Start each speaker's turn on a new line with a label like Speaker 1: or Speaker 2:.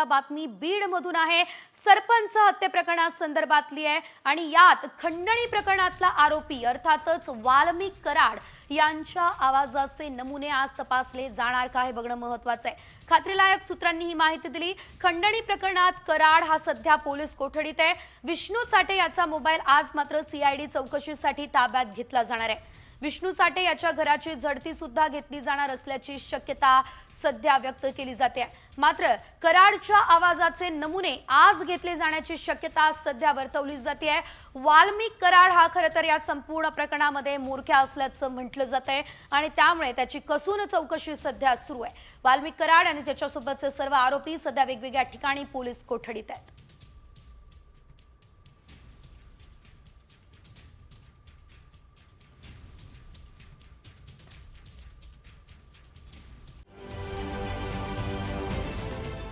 Speaker 1: बातमी बीड मधून आहे. सरपंच हत्ये प्रकरणासंदर्भातली आहे आणि यात खंडणी प्रकरणातला आरोपी अर्थातच वाल्मिक कराड यांच्या आवाजाचे नमुने आज तपासले जाणार का हे बघणं महत्वाचं आहे. खात्रीलायक सूत्रांनी ही माहिती दिली. खंडणी प्रकरणात कराड हा सध्या पोलीस कोठडीत आहे. विष्णू चाटे याचा मोबाईल आज मात्र सीआयडी चौकशीसाठी ताब्यात घेतला जाणार आहे. विष्णू साठे याच्या घराची झडती सुद्धा घेतली जाणार असल्याची शक्यता सध्या व्यक्त केली जाते. मात्र कराडच्या आवाजाचे नमुने आज घेतले जाण्याची शक्यता सध्या वर्तवली जाते आहे वाल्मिक कराड हा खरं तर या संपूर्ण प्रकरणामध्ये मोरख्या असल्याचं म्हटलं जात आहे आणि त्यामुळे त्याची कसून चौकशी सध्या सुरू आहे. वाल्मिक कराड आणि त्याच्यासोबतचे सर्व आरोपी सध्या वेगवेगळ्या ठिकाणी पोलीस कोठडीत आहेत.